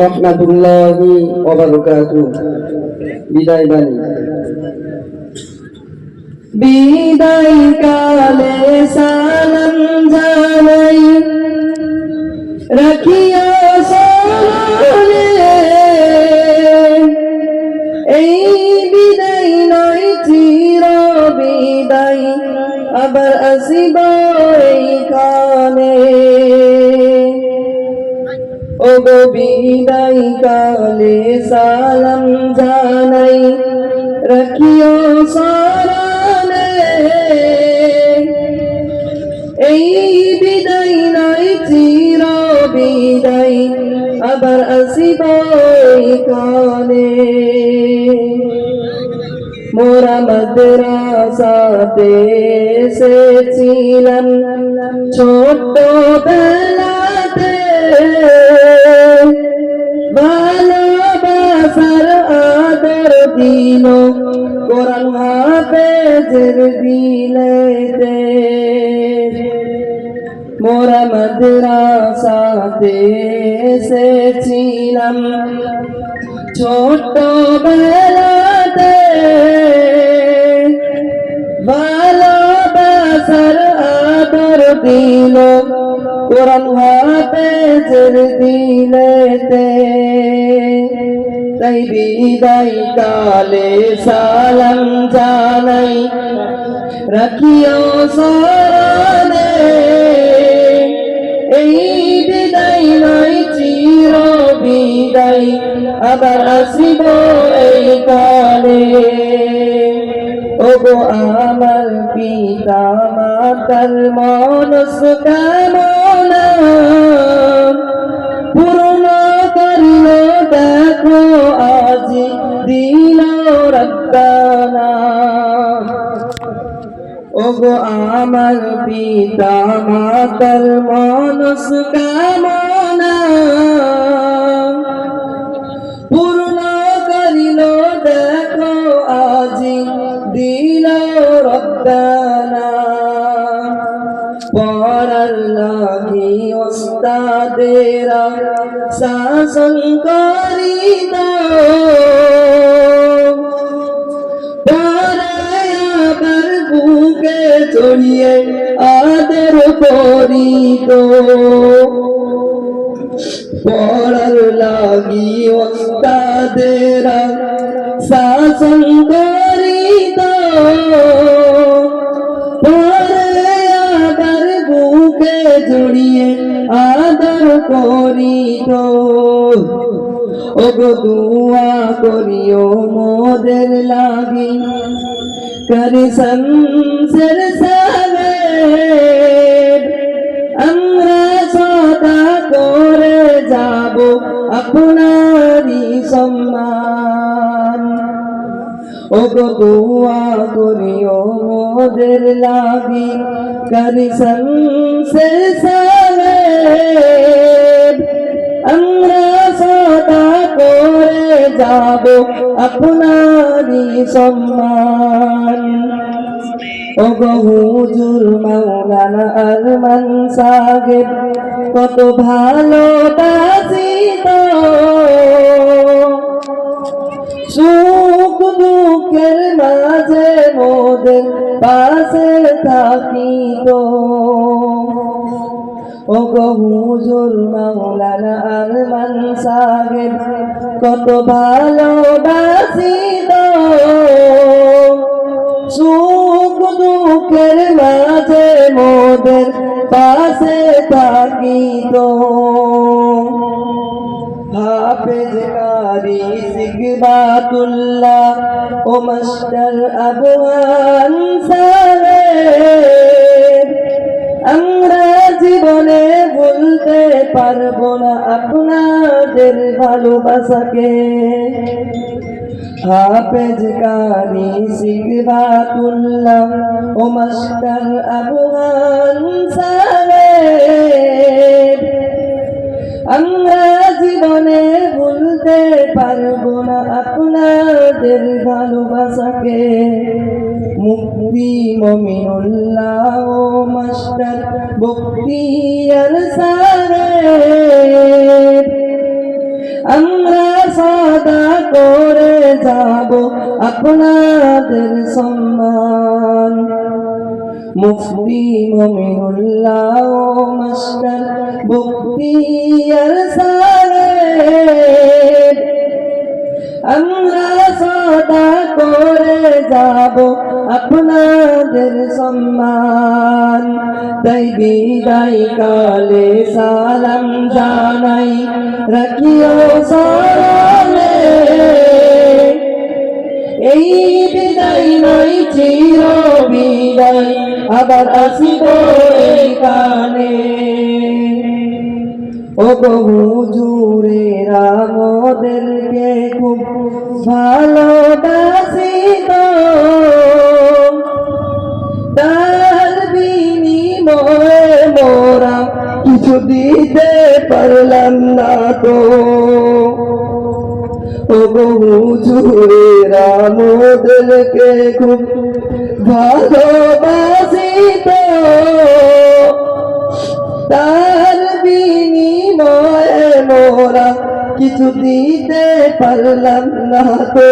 রহমাতুল্লাহি ওয়া বিদায় বাণী। বিদায় কালে সালাম জানাই। রাখিয়া সরলে এই বিদায় নয় চির বিদায় আবার আসিব এইখানে ও গো বিদায় কালে সালাম জানাই। রাখিও সারানে এই বিদায় নয় চির বিদায় আবার আসিব এইখানে মোরা মাদ্রাসাতে এসেছিলাম, ছোট্ট বেলাতে। ভালোবাসার আদর দিল। কোরআন হাফেজের দিলেতে। মোরা মাদ্রাসাতে এসেছিলাম। ছোট্ট বেলাতে ভালোবাসার আদর দিল। কোরআন হাফেজের দিলেতে তাই বিদায় কালে সালাম জানাই। রাখিও সরণে এই বিদায় নয় চির বিদায়, আবার আসিব এই কালে। ওগো আমার পিতা মাতার মনস কামনা পূর্ণ করল দেখো আজি দিল রক্তানা। ওগো আমার পিতা মাতার মনস কামনা লাগি ওস্তাদেরা শাসন করিত পরায়াবার বুকে চড়িয়ে আদর করিত পড়ার লাগি ওস্তাদেরা শাসন ওগো দুয়া করিও মোদের লাগি। করি সংসার সাবে আমরা সদা করে যাব আপনারই সম্মান। ওগো দুয়া করিও মোদের লাগি। করি সংসার সাবে আমরা সদা করে যাব আপনারই সম্মান। ওগো হুজুর মাওলানা আরমান সাহেব, কত ভালো বাসিত সুখ দুঃখের মাঝে মোদের পাশে থাকিত। হুজুর মাওলানা আরমান সাহেব, কত ভালোবাসিত। সুখ দুঃখের মাঝে মোদের পাশে থাকিত। হাফেজ কারি সিগবাতুল্লাহ ও মাস্টার আবহান সাহেব আমরা জীবনে ভুলতে পারব না আপনাদের ভালোবাসাকে। হাফেজ কারি সিগবাতুল্লাহ ও মাস্টার আবহান সাহেব আমরা জীবনে ভুলতে পারব না আপনাদের ভালোবাসাকে। মুক্তি মমিনুল্লাহ ও মাস্টার বক্তিয়ার সাহেব আমরা সাদা করে যাব আপনাদের সম্মান। মুফতি মমিনুল্লাহ ও মাস্টার আমরা সদা করে যাব আপনাদের সম্মান। তাই বিদায় কালে সালাম জানাই, রাখিও সালে এই বিদায় নয়, চির বিদায়, আবার আসিব এখানে ও হুজুরে রামদেরকে খুব ভালোবাসি তার বিনিময়ে মোরা কিছু দিতে পারলাম না তো। ও হুজুরে রামদেরকে খুব ভালোবাসি তো তার কিছু দিতে পারলাম না তো।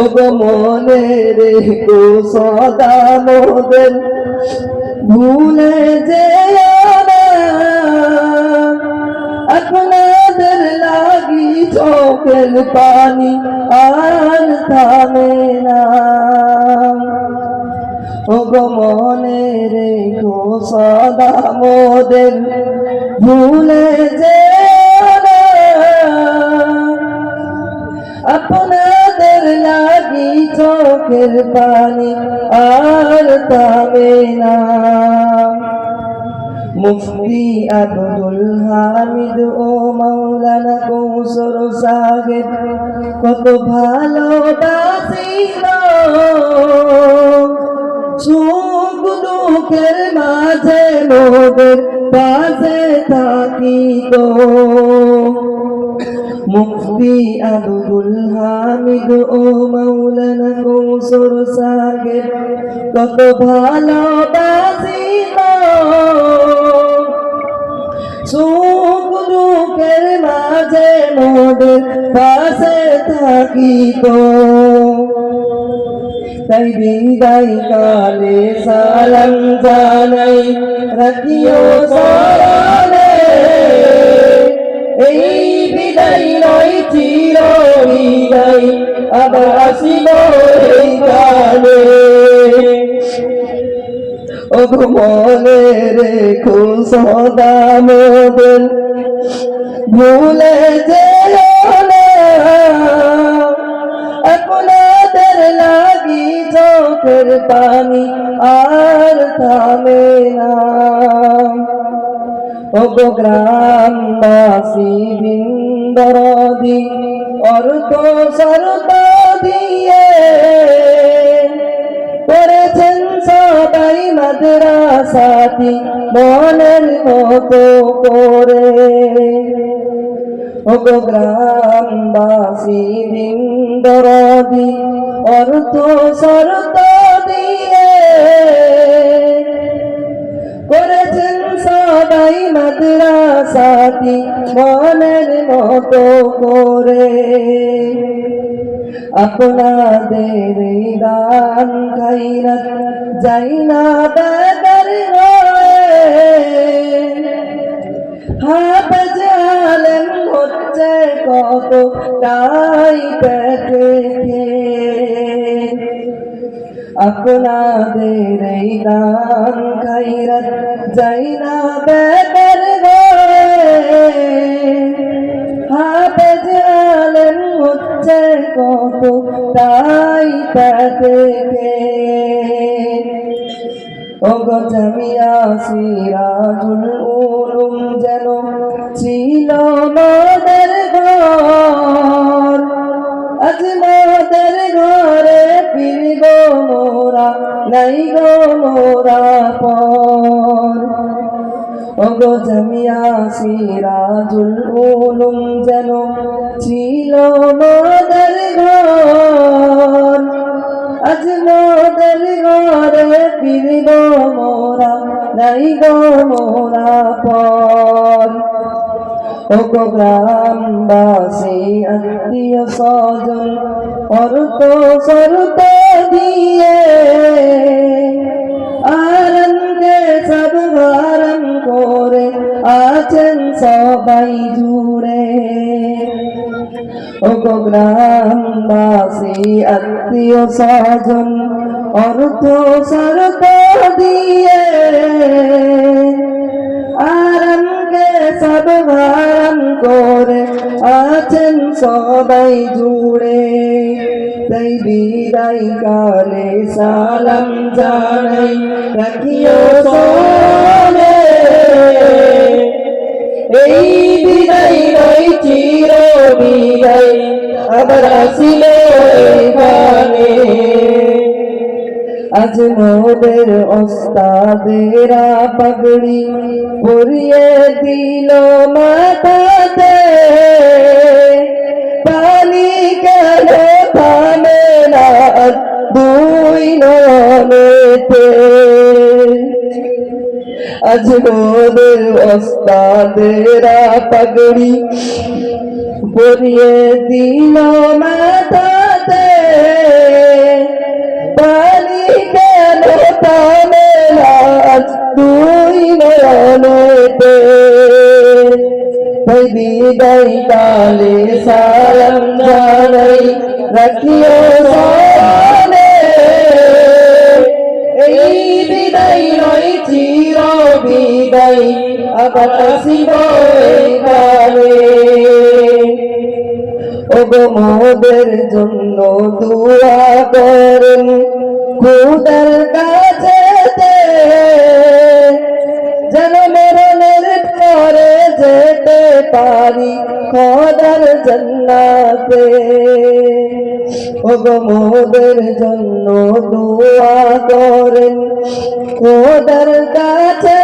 ও গো মনে রেখো, সদা মোদের ভুলে যে আপনাদের লাগি চোখের পানি আর থামে না। ও গো মনে রেখো, সদা মোদের ভুলে যে আপনাদের লাগি চোখের পানি আর থামে না। মুফতি আব্দুল হামিদ ও মাওলানা কৌসর সাহেব, কত ভালোবাসিল। সুখ দুঃখের মাঝে মোদের পাশে থাকি তো মুক্তি আব্দুল হামিদ ও মৌলানা কৌসর সাগে কত ভালোবাসিল সুখ দুঃখের মাঝে মোদের পাশে থাকি তো তাই বিদায় কালে সালাম জানাই, রাখিও সালামে এই বিদায় নয় চির বিদায়, আবার আসিব এই কালে। ও মনে রেখো সদা মোদের ভুলে আপনাদের লাগি চোখের পানি আর থামে না। গ্রামবাসী বৃন্দরদি অর্থ সরত দিয়ে মাদ্রাসাটি মনের মতো করে? ও গো গ্রামবাসী বৃন্দরদি অর্থ সরত দিয়ে করেছেন সবাই মাদ্রাসাটি মনের মতো করে? আপনাদের দান খাইরাত যাই না বেকার হাফেজ আলেম হচ্ছে কত তাই পেটে আপনাদের দান খাইরাত যাই না পেটে ওগো জামিয়া সিরাজুল উলুম যেন ছিল মোদের ঘর। আজ মোদের ঘরে ফিরব মোরা, নাই গো মোরা পর। ওগো জামিয়া সিরাজুল উলুম যেন ছিল মোদের ঘর। নাই গো ও গো গ্রামবাসী, আত্মীয় স্বজন অর্থ শর্ত দিয়ে আরঙ্গে সব হারণ করে আছেন সবাই জুড়ে। ও গো গ্রামবাসী, আত্মীয় স্বজন অর্থ শর্ত দিয়ে আরঙ্গে সব হারণ করে, আছেন সবাই জুড়ে। তাই বিদায় কালে সালাম জানাই, রাখিও সোনে এই বিদায় নয়, চির বিদায়, আবার আসিল এখানে। আজ মোদের ওস্তাদেরা পাগড়ি পরিয়ে দিল মাথাতে। পানি কেন থামে না দুই ননেতে আজ মোদের ওস্তাদেরা পাগড়ি পরিয়ে দিল মাথাতে। পানি দুই নয়নেতে বিদায় কালে সালাম জানাই, রাখিও সামনে এই বিদায় নয়, চির বিদায়, আবার আসিব এখানে। ওগো মোদের জন্য দুয়া করেন, খুদার কাছে পারি খোদার জন্নাতে। ওগো জন্য দুয়া করেন, খোদার কাছে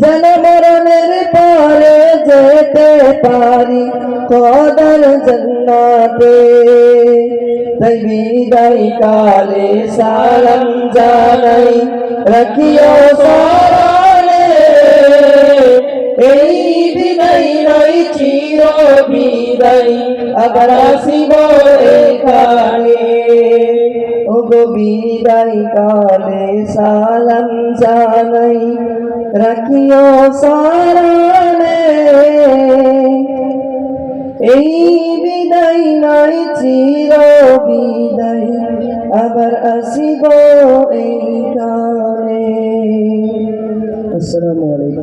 যেন মরণের পরে যেতে পারি কদর জন্নাতে। তাই বিদায় কালে সালাম জানাই, রাখিও সরলে এই বিদায় নয় চির বিদায়, আবার আসিব এখানে। ও গো বিদায় কালে সালাম জানাই, রাখিও সারানে এই বিদায় নয় চির বিদায়, আবার আসিব এই কানে আসসালামু আলাইকুম।